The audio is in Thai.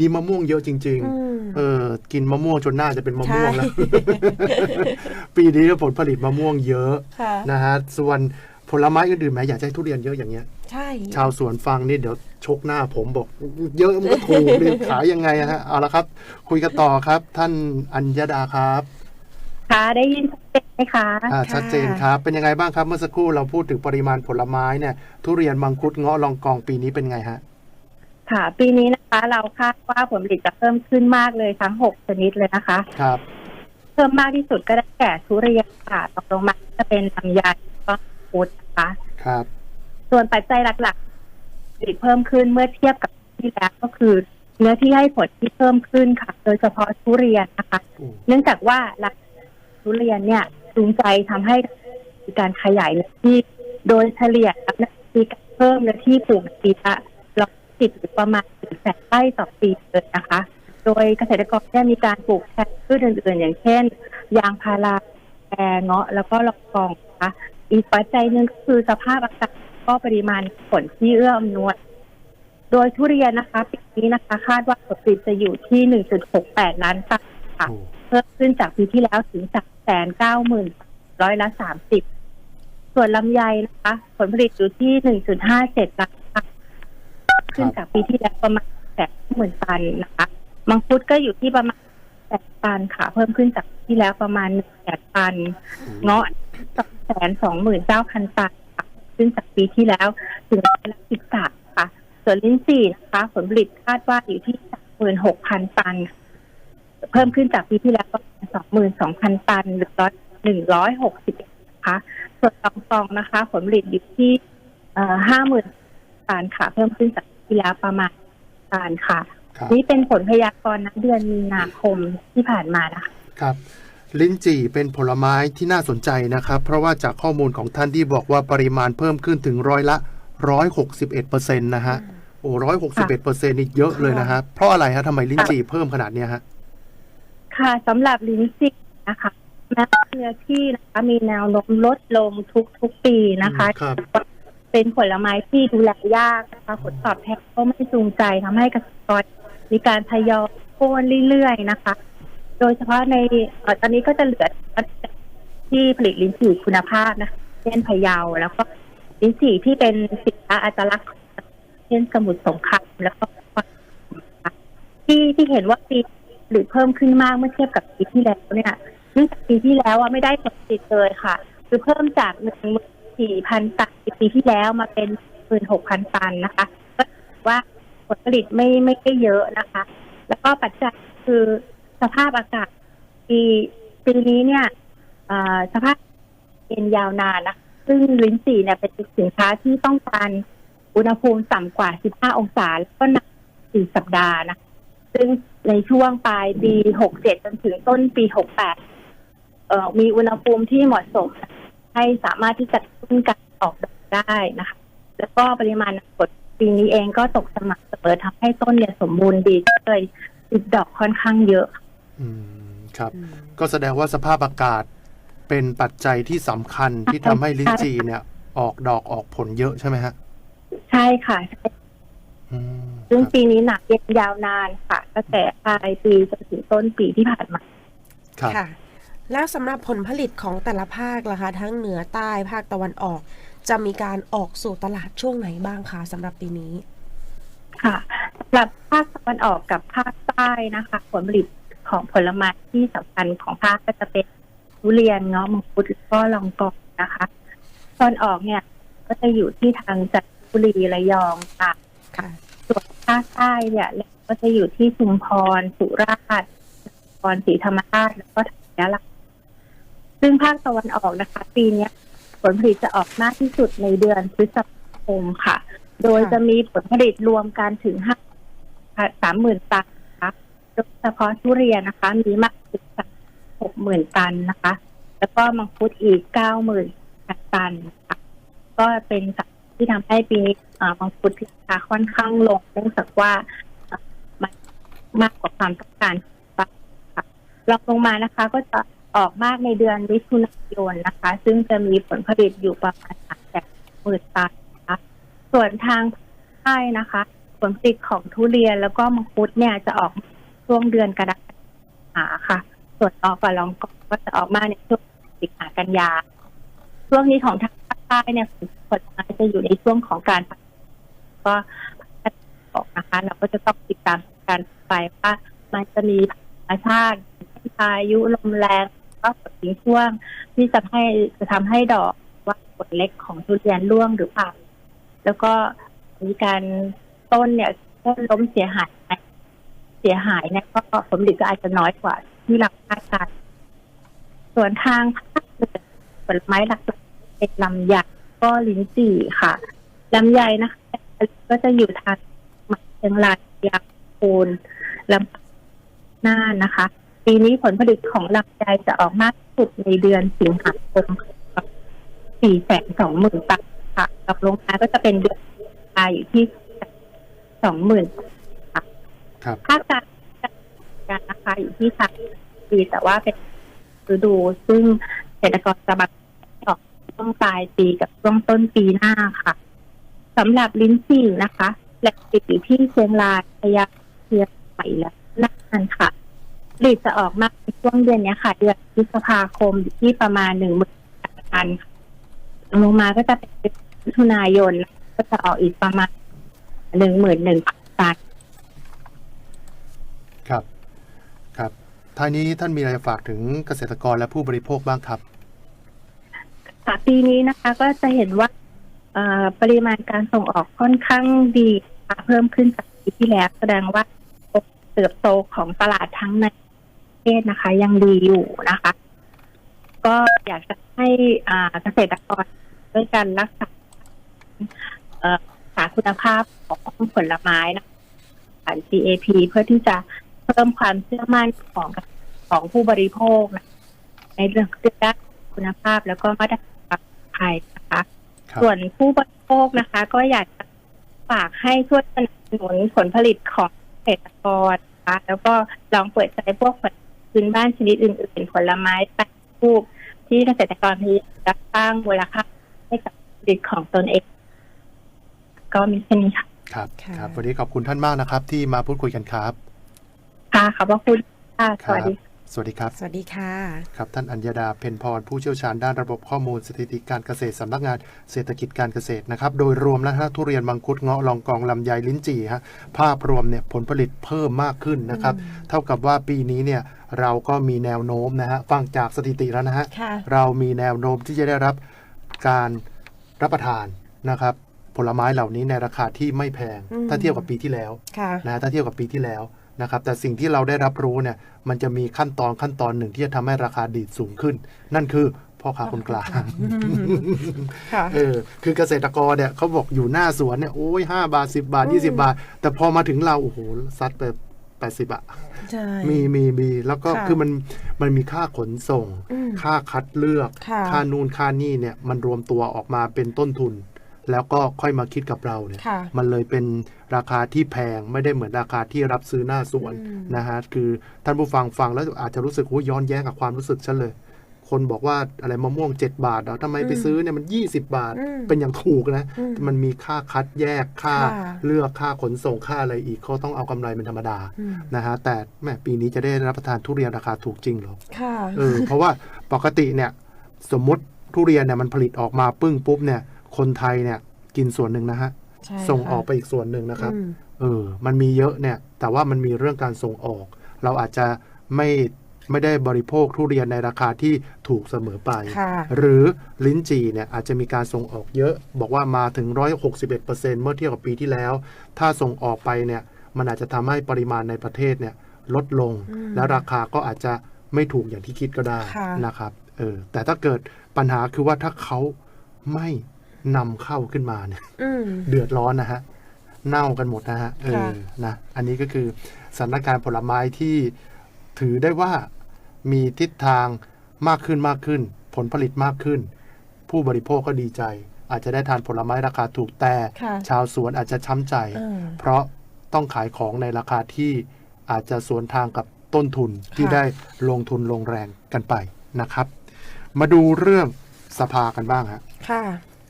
นี่มะม่วงเยอะจริงอืมๆเออกินมะม่วงจนหน้าจะเป็นมะม่วงใช่แล้ว ปีนี้ผลผลิตมะม่วงเยอะค่ะนะฮะ ส่วนผลไม้อื่นๆแหมอยากจะให้ทุเรียนเยอะอย่างเงี้ย ใช่ ชาวสวนฟังนี่เดี๋ยวชกหน้าผมบอก เยอะมันก็ถูกเลยขายยังไงอะฮะ เอาละครับ คุยกันต่อครับ ท่านอัญญดาครับ ค่ะ ได้ยินชัดเจนไหมคะอ่าชัดเจนครับ เป็นยังไงบ้างครับ เมื่อสักครู่เราพูดถึงปริมาณผลไม้เนี่ย ทุเรียนมังคุดเงาะลองกองปีนี้เป็นไงฮะ ค่ะ ปีนี้นะคะ เราคาดว่าผลผลิตจะเพิ่มขึ้นมากเลยทั้งหกชนิดเลยนะคะ ครับ เพิ่มมากที่สุดก็ได้แก่ทุเรียนค่ะต่อลงมาจะเป็นลำไยแล้วก็พุดนะคะ ครับ ส่วนปัจจัยหลักๆผลิตเพิ่มขึ้นเมื่อเทียบกับปีที่แล้วก็คือเนื้อที่ให้ผลที่เพิ่มขึ้นค่ะ โดยเฉพาะทุเรียนนะคะโอ้เนื่องจากว่าราคาทุเรียนเนี่ยจูงใจทำให้มีการขยายเนื้อที่ โดยเฉลี่ยแล้วนะมีการเพิ่มเนื้อที่ปลูกปีละ ร้อยสิบหรือประมาณหนึ่งแสนไร่ต่อปีเลยนะคะ โดยเกษตรกรเนี่ยมีการปลูกแทนพืชอื่นๆ อย่างเช่น ยางพาราแอเงาะแล้วก็ลองกองนะคะอีกปัจจัยหนึ่งก็คือสภาพอากาศก็ปริมาณฝนที่เอื้ออำนวย โดยทุเรียนนะคะปีนี้นะคะ คาดว่าผลผลิตจะอยู่ที่ 1.68 ล้านตันค่ะโอ้เพิ่มขึ้นจากปีที่แล้วถึงสามแสนเก้าหมื่นร้อยละสามสิบ ส่วนลำไยนะคะ ผลผลิตอยู่ที่หนึ่งจุดห้าเจ็ดล้านตัน ขึ้นจากปีที่แล้วประมาณแสนหมื่นตันนะคะมังคุดก็อยู่ที่ประมาณแสนตันค่ะ เพิ่มขึ้นจากปีที่แล้วประมาณหนึ่งแสนตัน เงาะสองแสนสองหมื่นเก้าพันตันค่ะขึ้นจากปีที่แล้วถึงร้อยละสิบสามค่ะ ส่วนลิ้นจี่นะคะ ผลผลิตคาดว่าอยู่ที่สามหมื่นหกพันตัน เพิ่มขึ้นจากปีที่แล้วประมาณสองหมื่นสองพันตันหรือร้อยหนึ่งร้อยหกสิบนะคะส่วนตองตองนะคะ ผลผลิตอยู่ที่ห้าหมื่นตันค่ะ เพิ่มขึ้นจากปี ที่แล้วประมาณตันค่ะ ครับนี่เป็นผลพยากรณ์ณเดือนมีนาคมที่ผ่านมานะคะครับ ลิ้นจี่เป็นผลไม้ที่น่าสนใจนะครับ เพราะว่าจากข้อมูลของท่านที่บอกว่าปริมาณเพิ่มขึ้นถึงร้อยละร้อยหกสิบเอ็ดเปอร์เซ็นต์นะฮะ โอ้ร้อยหกสิบเอ็ดเปอร์เซ็นต์นี่เยอะเลยนะฮะ เพราะอะไรฮะทำไมลิ้นจี่เพิ่มขนาดเนี้ยฮะ ค่ะสำหรับลิ้นจี่นะคะแม้ว่าเนื้อที่นะคะมีแนวโน้มลดลงทุกทุกๆปีนะคะครับ เป็นผลไม้ที่ดูแลยากนะคะผลตอบแทนก็ไม่จูงใจทำให้เกษตรกรมีการทยอยโค่นเรื่อยๆนะคะ โดยเฉพาะในตอนนี้ก็จะเหลือที่ผลิตลิ้นจี่คุณภาพนะคะเช่นพะเยาแล้วก็ลิ้นจี่ที่เป็นสินค้าอัตลักษณ์เช่นสมุทรสงครามแล้วก็ที่ที่เห็นว่าปีหรือเพิ่มขึ้นมากเมื่อเทียบกับปีที่แล้วเนี่ยเนื่องจากปีที่แล้วอะไม่ได้ผลผลิตเลยค่ะ คือเพิ่มจากหนึ่งหมื่น สี่พันตันปีที่แล้วมาเป็นหมื่นหกพันตันนะคะก็ว่าผลผลิตไม่ไม่ได้เยอะนะคะ แล้วก็ปัจจัยคือสภาพอากาศปีปีนี้เนี่ยสภาพเป็นยาวนานนะคะซึ่งลิ้นจี่เนี่ยเป็นสินค้าที่ต้องการอุณหภูมิต่ำกว่า 15 องศาแล้วก็นานสี่สัปดาห์นะซึ่งในช่วงปลายปี 67 จนถึงต้นปี 68เออมีอุณหภูมิที่เหมาะสม ให้สามารถที่จะกระตุ้นการออกดอกได้นะคะ แล้วก็ปริมาณน้ำฝนปีนี้เองก็ตกสม่ำเสมอทำให้ต้นเนี่ยสมบูรณ์ดีเลยติดดอกค่อนข้างเยอะอืมครับอืมก็แสดงว่าสภาพอากาศเป็นปัจจัยที่สำคัญที่ทำให้ลิ้นจี่เนี่ย ออกดอกออกผลเยอะใช่ไหมฮะใช่ค่ะใช่อืมซึ่งครับปีนี้หนักเย็นยาวนานค่ะตั้งแต่ปลายปีจนถึงต้นปีที่ผ่านมาครับค่ะ แล้วสำหรับผลผลิตของแต่ละภาคล่ะคะทั้งเหนือใต้ภาคตะวันออก จะมีการออกสู่ตลาดช่วงไหนบ้างคะสำหรับปีนี้ ค่ะสำหรับภาคตะวันออกกับภาคใต้นะคะ ผลผลิตของผลไม้ที่สำคัญของภาคก็จะเป็นทุเรียนเงาะมังคุดแล้วก็ลองกองนะคะตอนออกเนี่ย ก็จะอยู่ที่ทางจันทบุรีระยองตากค่ะส่วนภาคใต้เนี่ยก็จะอยู่ที่ชุมพรสุราษฎร์นครศรีธรรมราชแล้วก็ธัญบุรี ซึ่งภาคตะวันออกนะคะ ปีนี้ผลผลิตจะออกมากที่สุดในเดือนพฤษภาคมค่ะ โดยจะมีผลผลิตรวมกันถึงห้าสามหมื่นตันนะคะโดยเฉพาะทุเรียนนะคะ มีมากถึงหกหมื่นตันนะคะ แล้วก็มังคุดอีกเก้าหมื่นตันนะคะก็เป็นสาห์ที่ทำให้ปีนี้มังคุดราคาค่อนข้างลงเนื่องจากว่ามันมากกว่าความต้องการค่ะรองลงมานะคะ ก็จะ ออกมากในเดือนมิถุนายนนะคะ ซึ่งจะมีผลผลิตอยู่ประมาณสามแสนหมื่นตันนะคะส่วนทางใต้นะคะ ผลผลิตของทุเรียนแล้วก็มังคุดเนี่ยจะออกช่วงเดือนกรกฎาคมค่ะ ส่วนออกกับลองกองก็จะออกมาในช่วงสิงหากันยาช่วงนี้ของทางภาคใต้เนี่ยผลไม้จะอยู่ในช่วงของการก็ออกนะคะ เราก็จะต้องติดตามการไปว่ามันจะมีธรรมชาติพายุลมแรง ก็ฝนทิ้งช่วง ที่จะให้จะทำให้ดอกว่าผลเล็กของทุเรียนร่วงหรือเปล่า แล้วก็มีการต้นเนี่ยต้นล้มเสียหายไหมเสียหายเนี่ยก็ผลผลิตก็อาจจะน้อยกว่าที่เราคาดการณ์ส่วนทางภาคเหนือผลไม้หลักๆเป็นลำไยก็ลิ้นจี่ค่ะลำไยนะคะก็จะอยู่ทางเชียงรายยางโคนลำน่านนะคะ ปีนี้ผลผลิตของลำไยจะออกมากที่สุดในเดือนสิงหาคมสี่แสนสองหมื่นตันค่ะกับโรงงานก็จะเป็นเดือนปลายอยู่ที่สองหมื่นครับภาคกลางกันนะคะอยู่ที่สามปีแต่ว่าเป็นฤดูซึ่งเกษตรกรจะมาออกช่วงปลายปีกับช่วงต้นปีหน้าค่ะสำหรับลิ้นจี่นะคะแหล่งผลิตอยู่ที่เชียงรายพะยาเชียงใหม่และน่านค่ะ ผลิตจะออกมาในช่วงเดือนเนี้ยค่ะ เดือนพฤษภาคมอยู่ที่ประมาณหนึ่งหมื่นตันค่ะลงมาก็จะเป็นมิถุนายนก็จะออกอีกประมาณหนึ่งหมื่นหนึ่งพันตันครับ ครับท้ายนี้ท่านมีอะไรจะฝากถึงเกษตรกรและผู้บริโภคบ้างครับค่ะปีนี้นะคะก็จะเห็นว่าเอ่อปริมาณการส่งออกค่อนข้างดีค่ะเพิ่มขึ้นจากปีที่แล้วแสดงว่าเติบโตของตลาดทั้งในประ เทศนะคะ ยังดีอยู่นะคะ ก็อยากจะให้อ่าเกษตรกรด้วยการรักษาเอ่อรักษาคุณภาพของผลไม้นะคะผ่าน GAP เพื่อที่จะเพิ่มความเชื่อมั่นของของผู้บริโภคนะในเรื่องด้านคุณภาพแล้วก็มาตรฐานความปลอดภัยนะคะครับส่วนผู้บริโภคนะคะ ก็อยากจะฝากให้ช่วยสนับสนุนผลผลิตของเกษตรกรนะคะแล้วก็ลองเปิดใจพวกผล พื้นบ้านชนิดอื่นๆ ผลไม้แปรรูปที่เกษตรกรพยายามจะสร้างมูลค่าให้กับผลผลิตของตนเอง ก็มีแค่นี้ค่ะครับค่ะครับ วันนี้ขอบคุณท่านมากนะครับ ที่มาพูดคุยกันครับ ค่ะขอบพระคุณค่ะสครัวัสดี สวัสดีครับ สวัสดีค่ะ ครับ ท่านอัญญดาเพ็ญพร ผู้เชี่ยวชาญด้านระบบข้อมูลสถิติการเกษตรสำนักงานเศรษฐกิจการเกษตรนะครับ โดยรวมแล้วฮะทุเรียนมังคุดเงาะลองกองลำไยลิ้นจี่ฮะภาพรวมเนี่ยผลผลิตเพิ่มมากขึ้นนะครับ เท่ากับว่าปีนี้เนี่ยเราก็มีแนวโน้มนะฮะฟังจากสถิติแล้วนะฮะค่ะเรามีแนวโน้มที่จะได้รับการรับประทานนะครับผลไม้เหล่านี้ในราคาที่ไม่แพงอืมถ้าเทียบกับปีที่แล้วค่ะนะฮะถ้าเทียบกับปีที่แล้ว นะครับแต่สิ่งที่เราได้รับรู้เนี่ยมันจะมีขั้นตอนขั้นตอนหนึ่งที่จะทำให้ราคาดีดสูงขึ้น นั่นคือพ่อค้าคนกลางค่ะเออคือเกษตรกรเนี่ยเขาบอกอยู่หน้าสวนเนี่ยโอ้ยห้าบาทสิบาทอืมยี่สิบาท แต่พอมาถึงเราโอ้โหซัดไปแปดสิบอะใช่มีมีมีแล้วก็ค่ะคือมันมันมีค่าขนส่งอืมค่าคัดเลือกค่ะค่านูนค่านี่เนี่ยมันรวมตัวออกมาเป็นต้นทุน แล้วก็ค่อยมาคิดกับเราเนี่ยค่ะมันเลยเป็นราคาที่แพงไม่ได้เหมือนราคาที่รับซื้อหน้าสวนอืมนะฮะคือท่านผู้ฟังฟังแล้วอาจจะรู้สึกโอ้ยย้อนแย้งกับความรู้สึกฉันเลย คนบอกว่าอะไรมะม่วง 7 บาทเหรอทำไมไปซื้อเนี่ยมัน 20 บาทอืมเป็นอย่างถูกนะอืมมันมีค่าคัดแยกค่าค่ะเลือกค่าขนส่งค่าอะไรอีกเขาต้องเอากำไรเป็นธรรมดาอืมนะฮะแต่แหมปีนี้จะได้รับประทานทุเรียนราคาถูกจริงเหรอค่ะเออเพราะว่าปกติเนี่ยสมมติทุเรียนเนี่ยมันผลิตออกมาปึ้งปุ๊บเนี่ย คนไทยเนี่ยกินส่วนหนึ่งนะฮะใช่ส่งค่ะออกไปอีกส่วนหนึ่งนะครับอืมเออ มันมีเยอะเนี่ย แต่ว่ามันมีเรื่องการส่งออก เราอาจจะไม่ไม่ได้บริโภคทุเรียนในราคาที่ถูกเสมอไปค่ะหรือลิ้นจี่เนี่ยอาจจะมีการส่งออกเยอะ บอกว่ามาถึง 161%เมื่อเทียบกับปีที่แล้ว ถ้าส่งออกไปเนี่ย มันอาจจะทำให้ปริมาณในประเทศเนี่ยลดลงอืมและราคาก็อาจจะไม่ถูกอย่างที่คิดก็ได้ค่ะนะครับ เออ แต่ถ้าเกิดปัญหาคือว่าถ้าเขาไม่ นำเข้าขึ้นมาเนี่ยอืม เดือดร้อนนะฮะ เน่ากันหมดนะฮะเอค่ะอนะอันนี้ก็คือสถานการณ์ผลไม้ที่ถือได้ว่ามีทิศทางมากขึ้นมากขึ้น ผลผลิตมากขึ้น ผู้บริโภคก็ดีใจ อาจจะได้ทานผลไม้ราคาถูกแต่ ค่ะ ชาวสวนอาจจะช้ำใจ เออ เพราะต้องขายของในราคาที่อาจจะสวนทางกับต้นทุนที่ค่ะ ได้ลงทุนลงแรงกันไปนะครับ มาดูเรื่องสภากันบ้างฮะ ค่ะ